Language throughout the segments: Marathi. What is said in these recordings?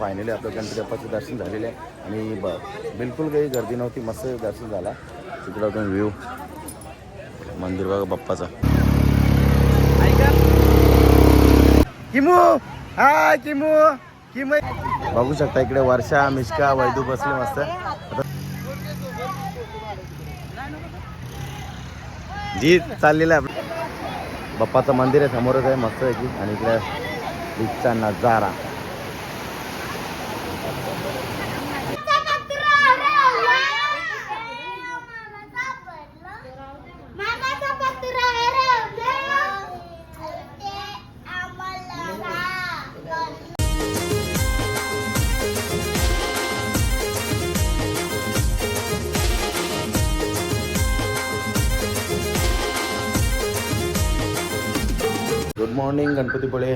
फायनली आपलं गणपती बाप्पाचं दर्शन झालेलं आहे. आणि ब बिलकुल काही गर्दी नव्हती मस्त दर्शन झाला. तिकडं तुम्ही व्ह्यू मंदिर बघा बाप्पाचा. किमू! हा किमू! किमू! बघू शकता इकडे वर्षा मिश्का वैदू बसले मस्त. जी चाललेलं आहे. बाप्पाचं मंदिर आहे समोरच आहे मस्त आहे की आणि इकडे बीचचा नजारा. मॉर्निंग गणपतीपुळे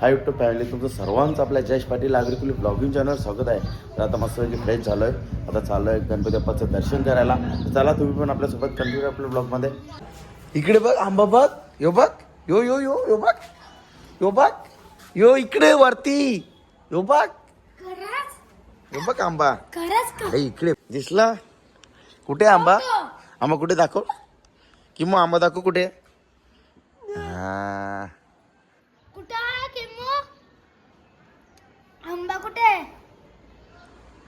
हा युट्यूब फॅमिली तुमचं सर्वांचं आपल्या जयेश पाटील आग्रिकुली ब्लॉगिंग चॅनल स्वागत आहे. तर आता मस्त फ्रेश झालो आहे आता चाललो आहे गणपती बाप्पाचं दर्शन करायला. चला तुम्ही पण आपल्यासोबत कंटिन्यू आपल्या ब्लॉगमध्ये. इकडे बघ आंबा बघ यो बघ यो यो यो यो बघ यो बघ यो इकडे वरती यो बघ. यो बघ आंबा. इकडे दिसला? कुठे आंबा? आंबा कुठे दाखव? कि मग आंबा दाखव कुठे? हा कुठं आहे किमो आंबा कुठे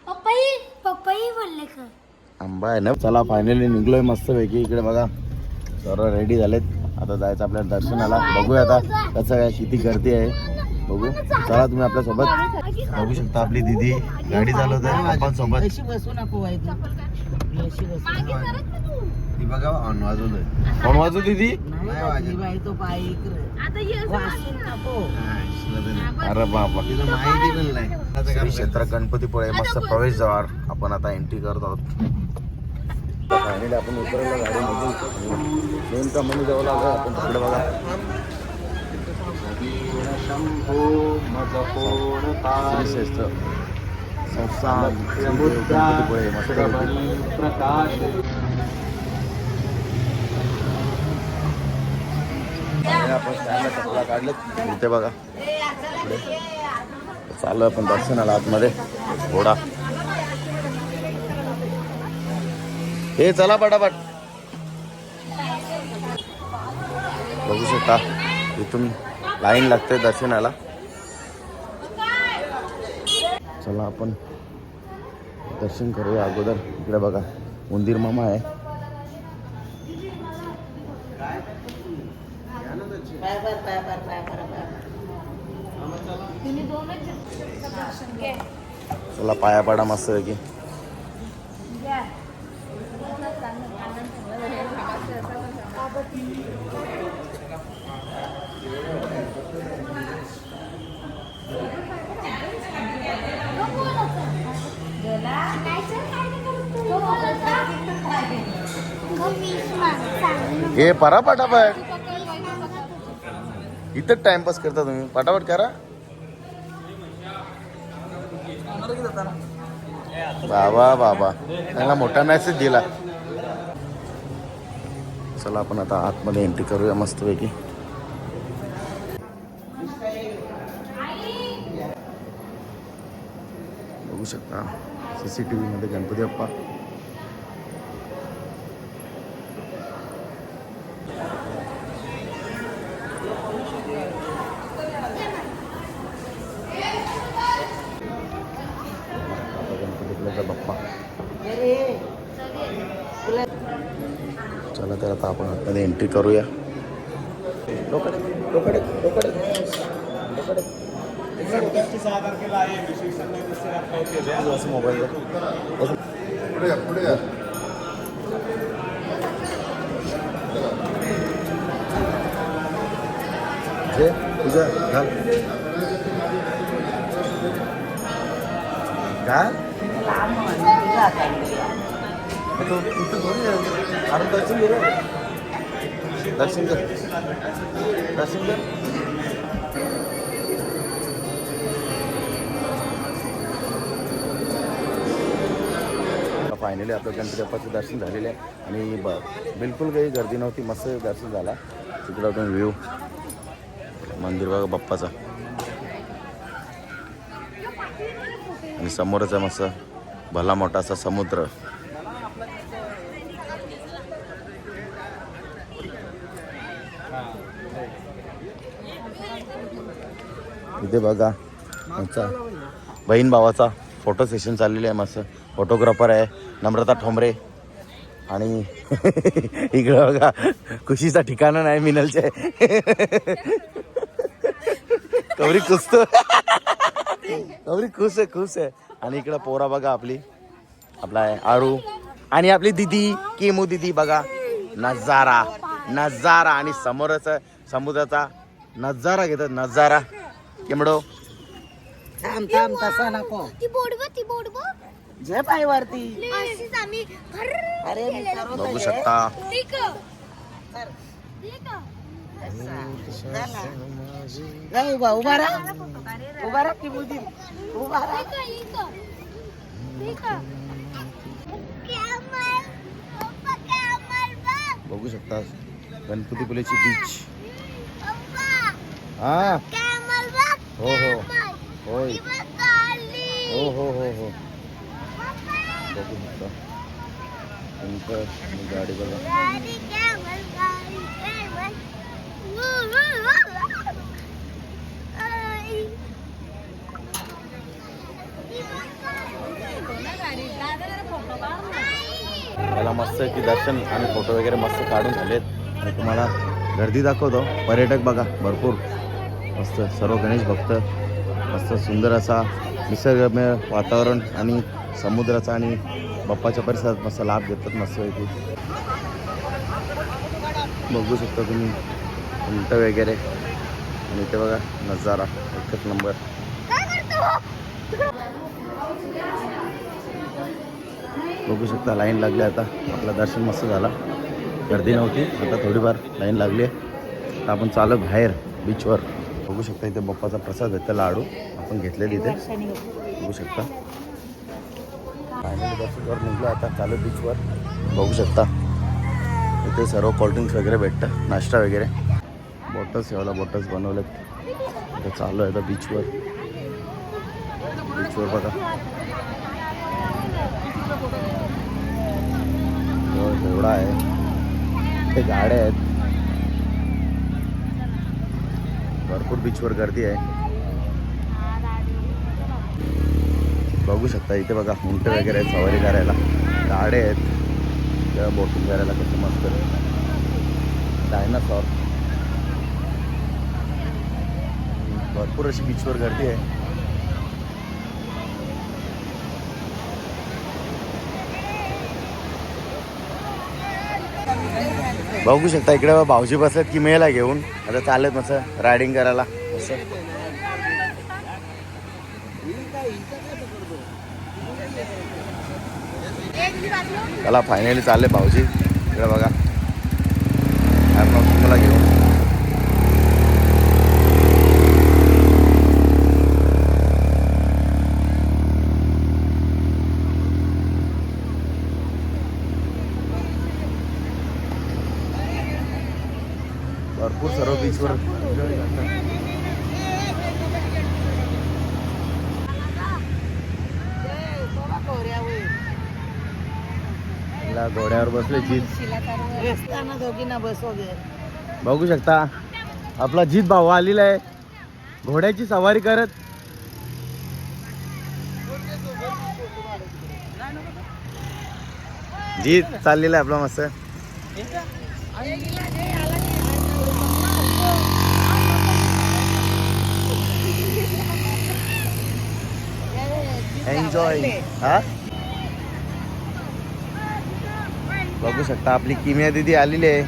पपई पपई बोलले का? आंबा आहे ना. चला फायनली निघलोय मस्त पैकी इकडे बघा सर्व रेडी झालेत. आता जायचं आपल्या दर्शनाला. बघूया आता कसं काय किती गर्दी आहे. बघू. चला तुम्ही आपल्यासोबत. बघू शकता आपली दीदी. गाडी चालवत. आहे पप्पांसोबत अशी बसू नको वाईट. अशी बसू ती बघा ऑन वाजवतोय. कोण वाजव दीदी नाही ती बाई तो पाय इकडे. वाचून नको अरे बाबा. श्री क्षेत्र गणपतीपुळे मस्त प्रवेशद्वार आपण आता एंट्री करत आहोत. फायनली आपण उतरलो गाडीमधून नेमका म्हणून जवळ आलो आपण तिकडे बघा. श्री क्षेत्र संस्थान गणपतीपुळे मस्त आपण स्टँडला चपला काढलेत. इथे बघा. चालू आपण दर्शनाला आतमध्ये. घोडा. हे चला पटापट. बघू शकता इथून लाईन लागते दर्शनाला. चला आपण दर्शन करूया अगोदर. इकडे बघा उंदीर मामा आहे पाय बर पाय बर पाय बर पाय चला पाया पाडा मस्त पैकी. की हे परा पटापट. इथं टाइमपास करता तुम्ही. पटापट करा. बाबा बाबा. त्यांना मोठा मेसेज दिला. चला आपण आता आतमध्ये एंट्री करूया मस्तपैकी. बघू शकता. सी सी टी व्हीमध्ये गणपती बाप्पा आता गणपतीपुळेचा बाप्पा चला तर आता आपण आतमध्ये एंट्री करूया लोकडे लोकडे लोकडे लोकडे असं मोबाईल जे तुझं घाल घाल तो इथं थोडी आहे. अरे दर्शन घे रे. दर्शन कर दर्शन कर फायनली आपलं गणपती बाप्पाचं दर्शन झालेलं आहे. आणि ब बिलकुल काही गर्दी नव्हती. मस्त दर्शन झाला. तिकडं तुम्ही व्ह्यू मंदिर बघा बाप्पाचा. आणि समोरच मस्त. भला मोठा असा समुद्र. इथे बघा. आमचा बहीण भावाचा फोटो सेशन चाललेलं आहे मस्त. फोटोग्राफर आहे नम्रता ठोंबरे. आणि इकडं बघा खुशीचा ठिकाणं नाही मिनलचे. कवरी खुसतो कवरी खुश आहे खुश आहे. आणि इकडं पोरा बघा आपली. आपला आहे आरू. आणि आपली दिदी केमू दिदी बघा. नजारा. नजारा आणि समोरच समुद्राचा नजारा घेतात नजारा. केमडो? थांब थांब तसा नको. ती बोडब ती बोडब जे पाय वरती. अशीच आम्ही फर्र अरे मी करू बघू. शकता. ठीक तर, ठीक असा. जा उभा उभा राहा. उभा राहा की मुली उभा राहा. ठीक ठीक बघू. शकता गणपतीपुलेची बीच हा. हो हो. होय. हो हो हो हो. बघू शकता. तुमचं गाडी बघा. मला मस्त की दर्शन आणि फोटो वगैरे मस्त काढून झालेत. आणि तुम्हाला गर्दी दाखवतो. पर्यटक बघा भरपूर. मस्त सर्व गणेश भक्त मस्त सुंदर असा निसर्गमय वातावरण आणि समुद्राचा आणि बाप्पाच्या परिसरात मस्त लाभ घेतात मस्त इथे बघू शकता तुम्ही उंट वगैरे. आणि ते बघा नजारा एकच नंबर बघू शकता लाईन लागली आता. आपलं दर्शन मस्त झाला. गर्दी नव्हती आता थोडीफार लाईन लागली आहे. आपण चालू बाहेर बीचवर बघू शकता इथे बाप्पाचा प्रसाद भेटतो लाडू आपण घेतलेले इथे. बघू शकता. फायनली दर्शनवर निघलो आता चालू बीचवर बघू शकता. इथे सर्व कोल्ड्रिंक्स वगैरे भेटतं नाश्ता वगैरे. बॉटल्स ठेवला बॉटल्स बनवलेत. इथे चालू आहे आता बीचवर बीचवर बघा. हो, एवढा आहे. ते गाड्या आहेत. भरपूर बीचवर गर्दी आहे. बघू शकता इथे बघा उंट वगैरे आहेत सवारी करायला. गाड्या आहेत. किंवा बोटिंग करायला कसं मस्त डायनासॉर भरपूर अशी बीचवर गर्दी आहे. बघू शकता इकडे भाऊजी बसलेत की मेला घेऊन. आता चालत मस्त रायडिंग करायला. मस्त त्याला फायनली चालले भाऊजी. इकडे बघा मला घेऊन भरपूर सर्व बीचवर enjoy करतात. तिला बसले जीत. बघू शकता. आपला जीत भाऊ आलेला आहे. घोड्याची सवारी करत. जीत चाललेला आहे आपला मस्त. एन्जॉय हा? बघू शकता आपली किमिया दिदी आलेली आहे.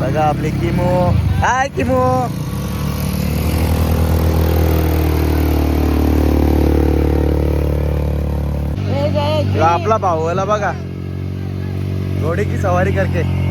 बघा आपली किमो. हाय किमो. आपला भाऊ आला बघा. घोडे की सवारी करके.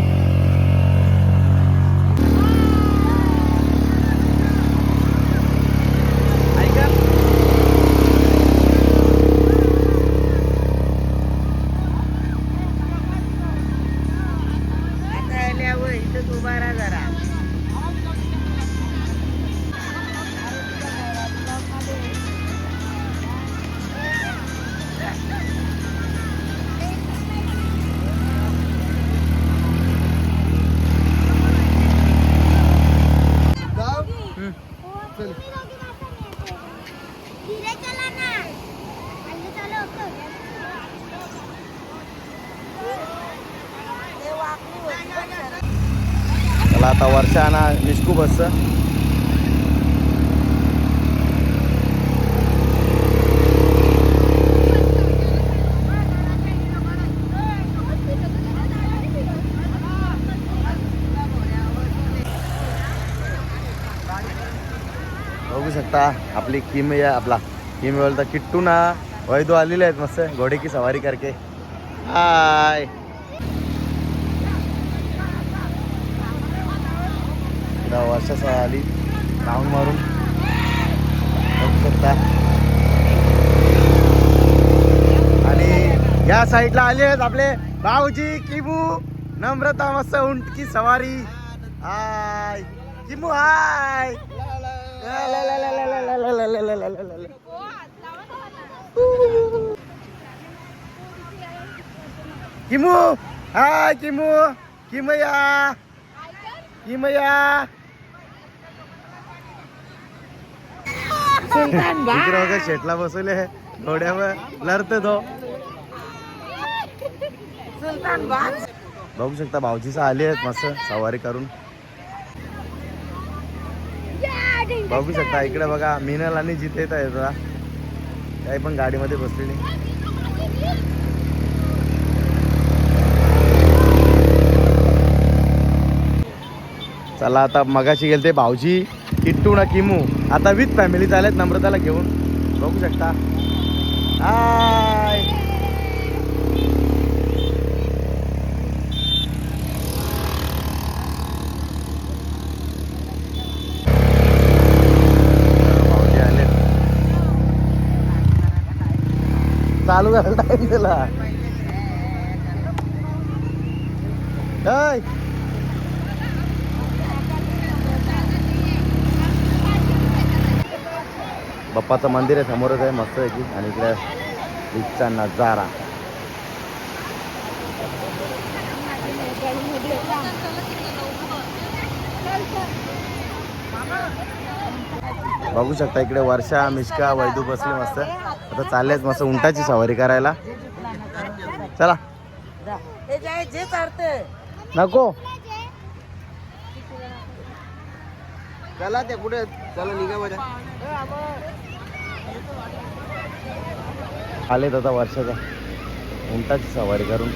आपली किम या आपला. किम बोलता किट्टू ना वैदू आलेले आहेत मस्त. घोडे की सवारी करके. हाय इकडं वर्षा आली राऊंड मारून. शकता. आणि या साईडला आले आहेत आपले भाऊजी किबू नम्रता मस्त उंटकी सवारी. हाय किमू हाय किमू हाय किमू किमया किमया. बघा शेटला बसवले घोड्यावर लढते तो. बघू शकता भाऊजीचा आले आहेत मस्त सवारी करून. बघू शकता इकडे बघा मिनल आणि जिथे येत आहे काही पण गाडीमध्ये बसलेली. चला आता मगाशी गेलते भाऊजी किट्टू ना किमू. आता विथ फॅमिली चालेत नम्रताला घेऊन. बघू शकता. हाय भाऊजी आले चालू घालता टाइम दिला बाप्पाचं मंदिर आहे समोरच आहे मस्त आहे की आणि इकडे बीचचा नजारा. बघू शकता इकडे वर्षा मिश्का वैदू बसले मस्त. आता चाललेच मस्त उंटाची सवारी करायला. चला. नको. चला ते कुठे? चला निघा बरं आलेत आता वर्षाचा उंटाची सवारी करून.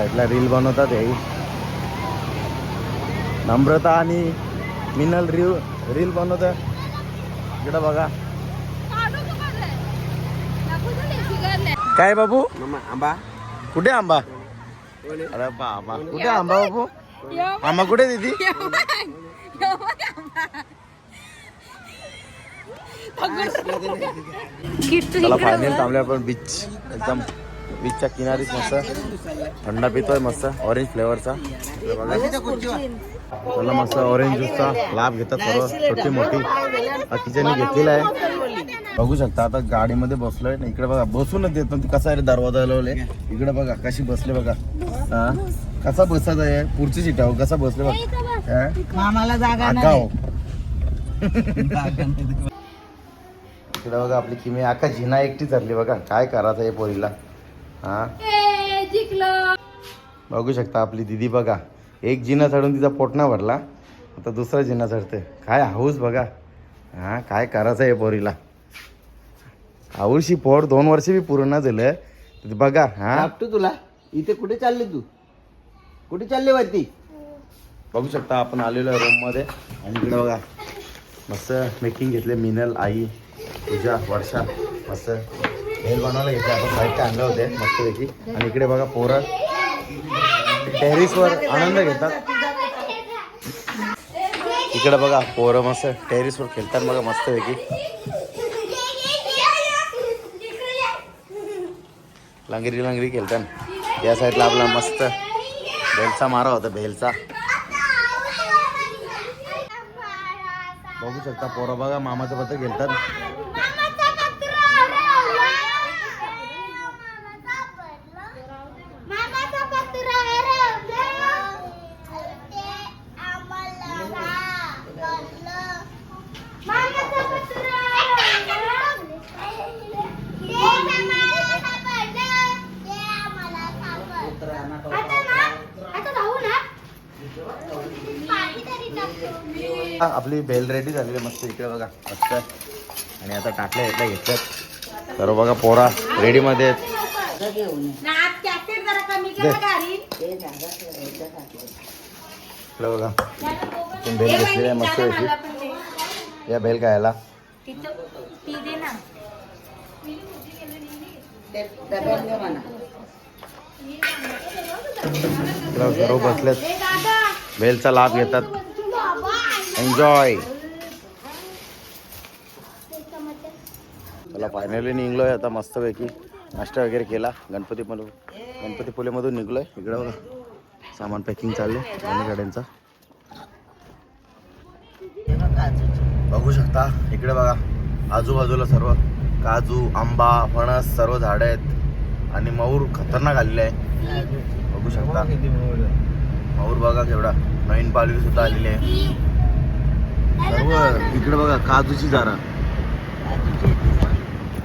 साईडला रील बनवतात हे. नम्रता आणि मिनल रील रील बनवतात इकडं बघा. काय बाबू? आंबा कुठे आंबा? अरे बाबा. कुठे आंबा बाबू? आंबा कुठे दिदी? फायनल थांबले आपण बीच एकदम बीचच्या किनारीच मस्त. थंडा पितोय मस्त. ऑरेंज फ्लेवरचा. चला मस्त ऑरेंज ज्यूसचा लाभ घेतात सर्व. छोटी मोठी. बाकीच्यांनी घेतलेला आहे. बघू शकता आता गाडीमध्ये बसलोय. ना इकडे बघा बसूनच देत पण कसा आहे दरवाजा लावले इकडे बघा कशी बसले बघा. हा? कसा बसायचा आहे? पुढची सीट आहे कसा बसले बघा. हा? इकडे बघा आपली किमी. आका झिना एकटी धरली बघा. काय करायचं आहे पोरीला? हा? बघू शकता आपली दिदी बघा. एक जिना चढून तिचा पोटना भरला. आता दुसरा जिना चढते काय हाऊस बघा. हा काय करायचं आहे पोरीला? हाऊसची पोट दोन वर्ष बी पूर्ण झालं. तर बघा हा. लागतो तुला. इथे कुठे चालले तू? कुठे चालले वरती बघू शकता आपण आलेलो आहे रूममध्ये आणि इकडे बघा. मस्त मेकिंग घेतले मिनल आई पूजा वर्षा. मस्त. भेल बनवायला घेतले आपण साहित्य आणलं होते मस्तपैकी. आणि इकडे बघा पोरं. टेरिसवर आनंद घेतात. इकडे बघा पोरं मस्त टेरिसवर खेळतात बघा मस्तपैकी. लंगरी लंगरी खेळतात. या साईडला आपला मस्त भेलचा मारा होता भेलचा. बघू शकता पोरं बघा मामाचं पत्र खेळतात आपली बेल रेडी झालेली आहे मस्त इकडे बघा मस्त. आणि आता टाकल्या इकडे घेतल्यात. सर्व बघा पोरा रेडीमध्ये. इकडे बघा बेल घेतलेली आहे मस्त पैकी या बेल खायला सर्व बसलेत. बेलचा लाभ घेतात. एन्जॉय चला फायनली निघलोय आता मस्तपैकी. नाश्ता वगैरे केला. गणपती मधून गणपती पुलेमधून निघलोय. इकडं बघा. सामान पॅकिंग चाललंय. दोन्ही गाड्यांचा. बघू शकता. इकडे बघा. आजूबाजूला सर्व काजू आंबा फणस सर्व झाडं आहेत. आणि मऊर खतरनाक आलेले आहे. बघू शकता. मऊर बघा केवढा. नवीन पालवी सुद्धा आलेली आहे. सर्व इकडे बघा काजूची झाडं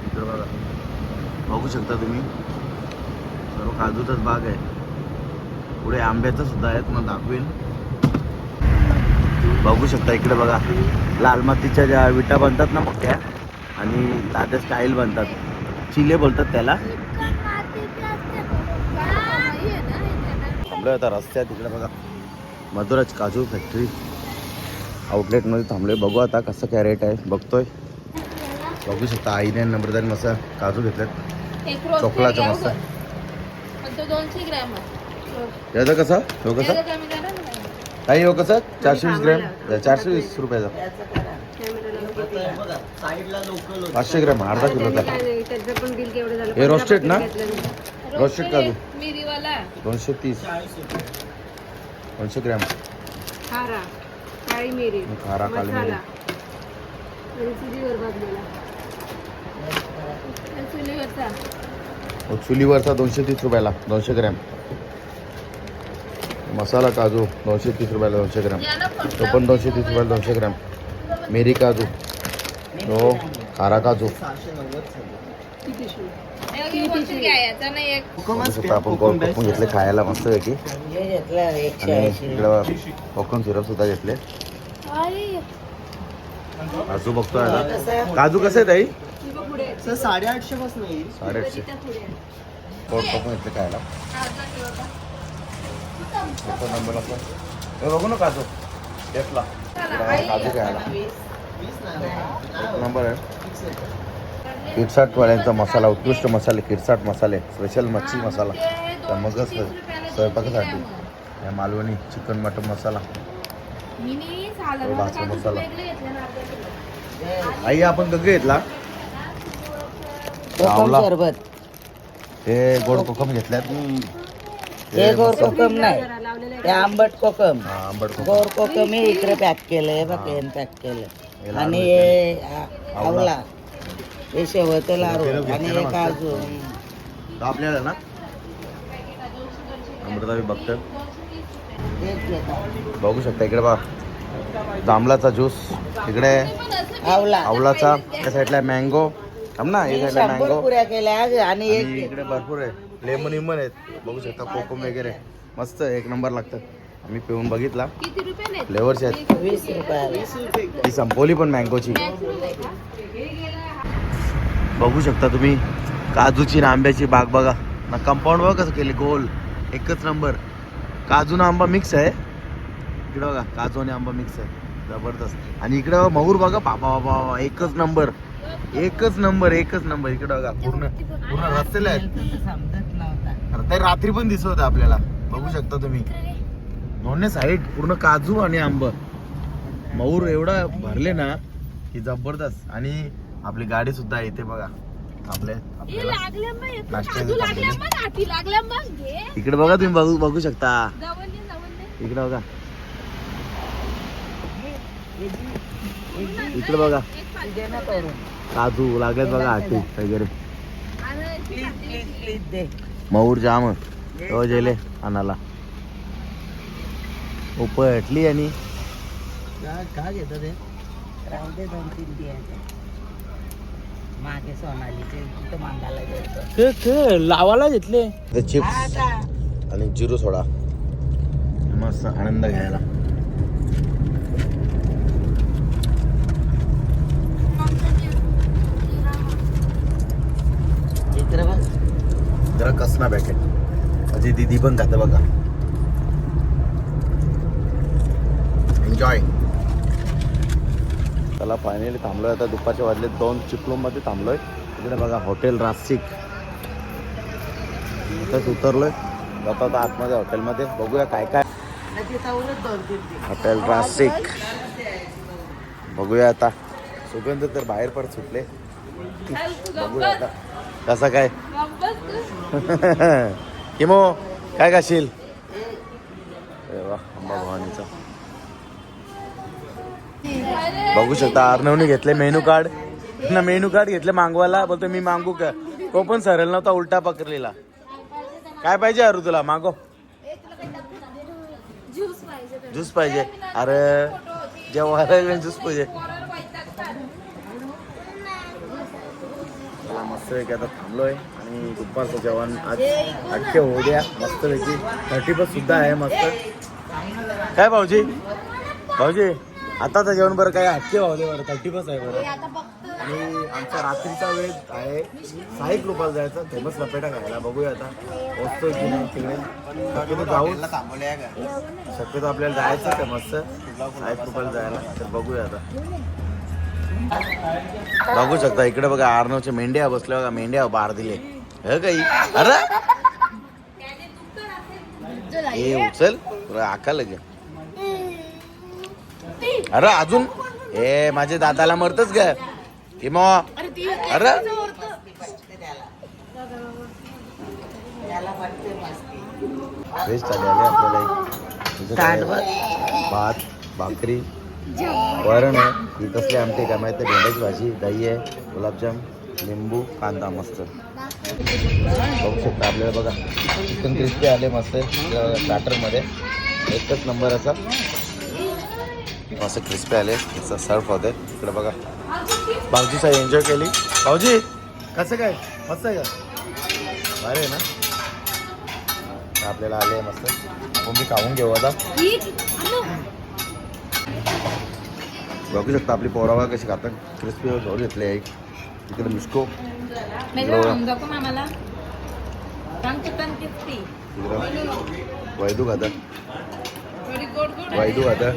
इकडे बघा. बघू शकता तुम्ही. सर्व काजूचाच बाग आहे. पुढे आंब्याचं सुद्धा आहे तुम्हाला दाखवेन. बघू शकता इकडे बघा. लाल मातीच्या ज्या विटा बनतात ना मोठ्या आणि साध्या स्टाईल बनतात. चिले बोलतात त्याला. थांबलं आता रस्त्यात इकडे बघा. मधुराज काजू फॅक्टरी आउटलेटमध्ये थांबलोय. बघू आता कसं काय रेट आहे. बघतोय. बघू शकता आईने नंबरदार मसा काजू घेतल्यात चोकलाचा आहे. याचा कसा? तो कसा. ताई हो कसा? चारशे वीस ग्रॅम? चारशे वीस रुपयाचा. पाचशे ग्रॅम अर्धा किलोचा हे रोस्टेड ना? रोस्टेड काजू. दोनशे तीस. दोनशे ग्रॅम. काळी मिरी. खारा काली मिरी. मसाला. आणि चुलीवर भाजलेला आणि चुलीवरचा. हो, चुलीवरचा दोनशे तीस रुपयाला दोनशे ग्रॅम. मसाला काजू दोनशे तीस रुपयाला दोनशे ग्रॅम. तो पण दोनशे तीस रुपयाला दोनशे ग्रॅम. मेरी काजू. हो खारा काजू. शकता आपण कोकम घेतले खायला मस्त पैकी. हे आणि इकडं कोकम सिरप सुद्धा घेतले. काजू बघतोय आता काजू कसे आहे ताई साडेआठशे पासून येईल साडेआठशे. कोण कोकम घेतले खायला. नंबर हे बघू ना काजू. घेतला. काजू खायला एक नंबर आहे. किटसाट वाल्यांचा मसाला उत्कृष्ट मसाले किटसाट मसाले स्पेशल मच्छी मसाला. त्या मगच स्वयंपाकासाठी. या मालवणी चिकन मटन मसाला. मसाला. आई आपण गग्गे घेतला. कोकम. सरबत हे गोड कोकम घेतल्यात. हे गोड मस्त- कोकम नाही. ते आंबट कोकम. हा, आंबट कोकम. गोड कोकम हे इकडे पॅक केलंय बघ पॅक हे केलं आणि. हे आ- आवला. हे लाडू. घेतलेलं आणि हे. काजू तो आपल्याला ना? अमृता मी बघतोय तेच घेतात. बघू शकता इकडे बघा जांभळाचा ज्यूस इकडे आवला आवलाचा त्या साईडला मँगो थांब ना या हे साईडला मँगो पुऱ्या केल्या आज आणि इकडे भरपूर आहे. लेमन इमन आहेत. बघू शकता कोकम वगैरे. मस्त एक नंबर लागतात. आम्ही पिऊन बघितला. फ्लेवर्स आहेत? ही संपवली पण मँगोची बघू शकता तुम्ही. काजूची आणि आंब्याची बाग बघा. ना कंपाऊंड बघा कसं केले. गोल. एकच नंबर काजू आंबा मिक्स आहे. इकडं बघा काजू आणि आंबा मिक्स आहे. जबरदस्त. आणि इकडं मऊर बघा बाबा बाबा बाबा एकच नंबर एकच नंबर एकच नंबर इकडे बघा पूर्ण पूर्ण रस्तेला आहेत. ते रात्री पण दिसत होतं आपल्याला. बघू शकता तुम्ही. दोन्ही साईड पूर्ण काजू आणि आंब. मऊर एवढा भरले ना की जबरदस्त. आणि आपली गाडी सुद्धा इथे बघा. आपले इकडे बघा तुम्ही बघू बघू शकता. इकडे बघा. इकडे बघा. काजू लागलेत बघा आठी वगैरे. आणि प्लीज प्लीज प्लीज दे. मऊर जाम. तो जेले आणाला. उपटली आणि काय घेतात मागे सोनालीचे तिथं मागायला घेतले. आणि जिरो सोडा. मस्त आनंद घ्यायला. चित्र बघ. जरा कसना पॅकेट माझी दिदी पण खाते बघा. एन्जॉय चला फायनली थांबलोय. आता दुपारच्या वाजले दोन. चिपलूमध्ये थांबलोय. तिकडे बघा हॉटेल रासिक. इथंच उतरलोय. जातो आता आतमध्ये हॉटेलमध्ये. बघूया काय काय हॉटेल रासिक. बघूया आता. सुगंध तर बाहेर पण सुटले. बघूया आता. कसं काय? किमो काय काशील अरे वा अंबा भवानीचा. बघू शकता अर्णवने घेतले मेनू कार्ड ना मेनू कार्ड घेतले मागवायला. बोलतो मी मागू का? तो पण सरळ नव्हता उलटा पकडलेला. काय पाहिजे अरू तुला? मागो ज्यूस पाहिजे. अरे जेव्हा ज्यूस पाहिजे. चला मस्त पैकी आता थांबलोय. आणि दुपारचं जेवण आज अख्खे होऊ द्या मस्त पैकी थर्टी बस सुद्धा आहे मस्त. काय भाऊजी? भाऊजी? आताचं जेवण बरं काय भाऊ दे बरं थर्टी बस आहे बरं. आणि आमचा रात्रीचा वेळ आहे सहा एक रुपयाला जायचं फेमस लपेटा खायला. बघूया आता पोचतोय की नाही तिकडे. शक्यतो जाऊ. शक्यतो आपल्याला जायचं आहे मस्त. सहा एक रुपयाला जायला. तर बघूया आता. बघू शकता इकडे बघा आर्नवचे मेंढ्या बसल्या बघा मेंढ्या बार दिले. हे काही. अरे! ए उचल. आका लगे अरे अजून? ए माझे दादाला मरतच ग. किमो अरे व्हेज थाली आली आपल्याला एक. इथं काय आहे? भात भाकरी वरण आहे. ही कसली आमटी काय माहिती भेंड्याची भाजी दही आहे गुलाबजाम लिंबू कांदा मस्त. बघू शकता आपल्याला बघा. चिकन क्रिस्पी आले मस्त. स्टार्टरमध्ये एकच नंबर असा. मस्त क्रिस्पी आले. असं सर्व होते. इकडे बघा. भाऊजी साई एन्जॉय केली. भाऊजी कसं काय? मस्त आहे का? आहे ना? आपल्याला आले मस्त. मग मी खाऊन घेऊ आता. बघू शकता आपली पोरावा कशी खातात. क्रिस्पी घेऊन घेतले. एक. इकडे मिस्को. वैदू खातात. गुड वैदू खातात.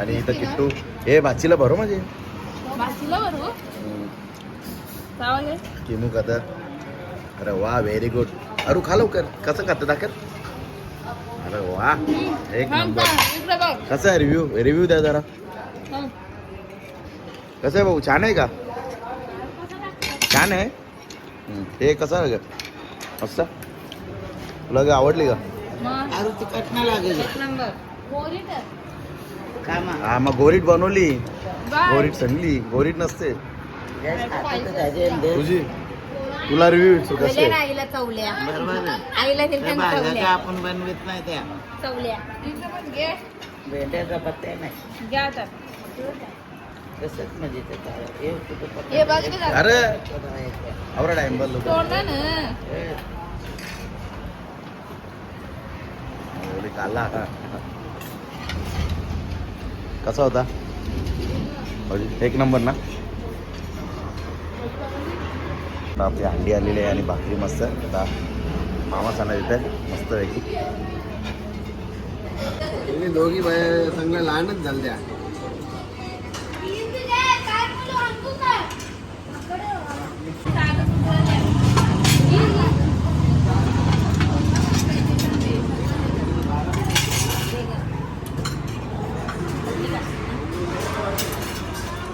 आणि इथं किट्टू. हे भाचीला भरो माझे भाजीला बरोबर चावले किमू खातात अरे वा व्हेरी गुड अरू खा लवकर. कसं खातं दाखल अरे वा एक नंबर कसं आहे रिव्ह्यू रिव्ह्यू द्या जरा. हं. कसं आहे भाऊ छान आहे का? छान आहे. हे कसं आहे? ग मस्त. तुला काय आवडली का? मग. अरे हा मग गोरीट बनवली. गोरीट संगली गोरीट नसते. तुझी. तुला रिव्ह्यू कसे आईला चवल्या. आईला आपण बनवत नाही त्या. चवल्या. घे भेंड्याचा पत्ता नाही. घ्या आता. तसंच म्हणजे. अरे. आवडा टाइम बदलो हे. काला. कसा होता? एक नंबर ना? आता आपली अंडी आलेली आहे आणि भाकरी मस्त. आता मामा सांगा इथे मस्त पैकी. दोघी बाया चांगल्या लहानच झाल्या इथे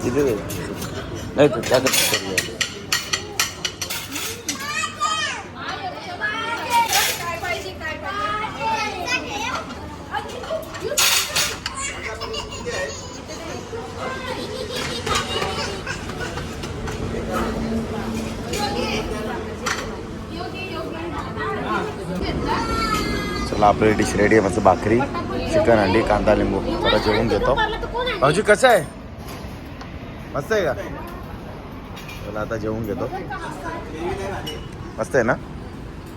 दे. नाही. तू त्याच्यात चला आपली डिश रेडी आहे मस्त भाकरी चिकन अंडी कांदा लिंबू. जरा जेवून घेतो. भाऊजी कसं आहे? मस्त आहे का? चला आता जेवून घेतो. मस्त आहे ना?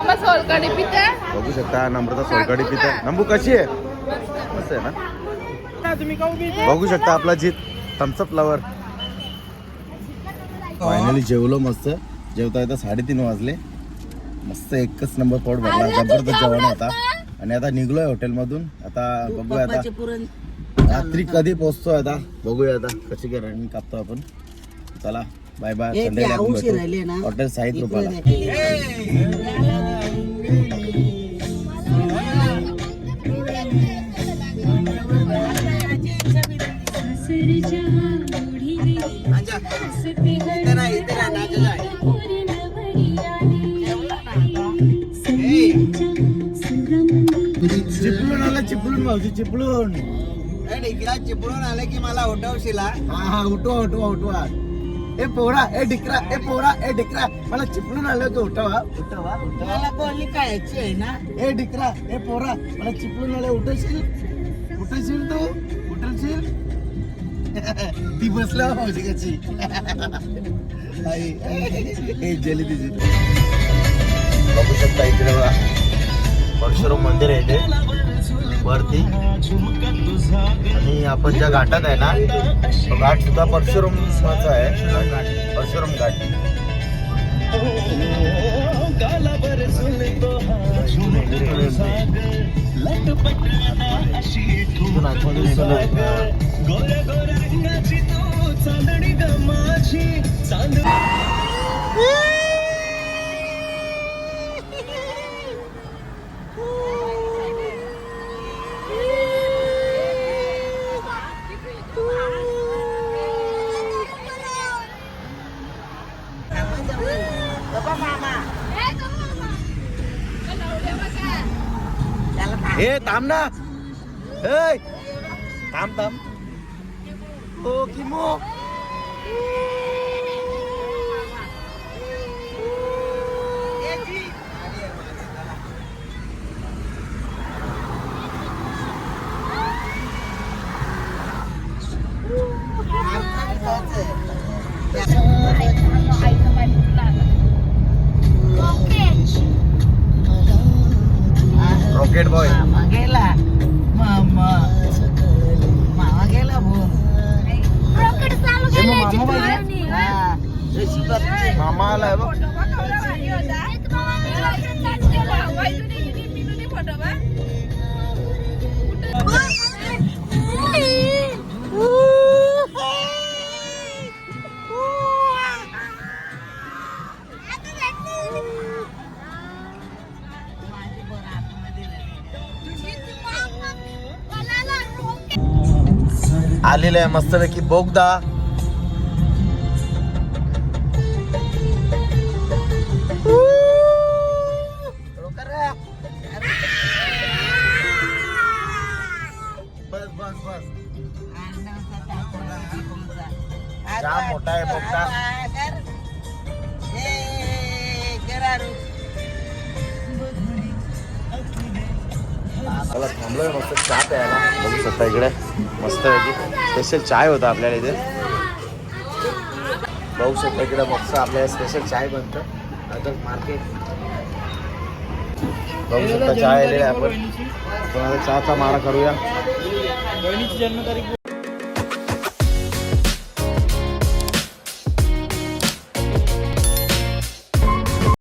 मग सोलकढी पिता. बघू शकता नम्रता सोलकडी पिते. नंबू कशी आहे? मस्त आहे ना? बघू शकता आपला जीत. थम्सअप लवर फायनली जेवलो मस्त. जेवता येता साडेतीन वाजले. मस्त एकच नंबर पोट भरला. जबरदस्त जेवण होता आणि आता निघलोय हॉटेलमधून आता बघूया आता. रात्री कधी पोहोचतोय आता? बघूया आता कशी काय रनिंग कापतो आपण. चला बाय बाय हॉटेल साहित्य रुपयाला चिपळूण आला चिपळूण भाऊजी चिपळूण चिपळून आले की मला उठवशीला. हा हा उठवा उठवा उठवा. ए पोरा ए डिकरा ए पोरा ए डिकरा. मला चिपळून आलं की उठवा. उठवा उठवा. मला बोलली काय याची आहे ना? ए डिकरा ए पोरा मला चिपळून आलं उठवशील? उठवशील तू? उठवशील? ती बसल्या भाऊजी कशी आई, ए जली तिची बघू शकता इकडे बघा. परशुराम मंदिर आहे ते. वरती. आणि आपण ज्या घाटात आहे ना तो घाट सुद्धा परशुरामाचा आहे. परशुराम घाट. चांदणी आतमधून येतो. ए थांब ना ए थांब थांब ओ आलेलं आहे मस्तपैकी बोगदा बस बस बस. जाम मोठा आहे बोगदा मला थांबलोय मस्त चहा प्यायला. बघू शकता इकडे मस्त स्पेशल चाय होता आपल्याला इथे. बघू शकता इकडे मस्त आपल्याला स्पेशल चाय बनतं. आता मार्केट बघू शकता चाय आलेला आहे आपण. आता चहाचा मारा करूया.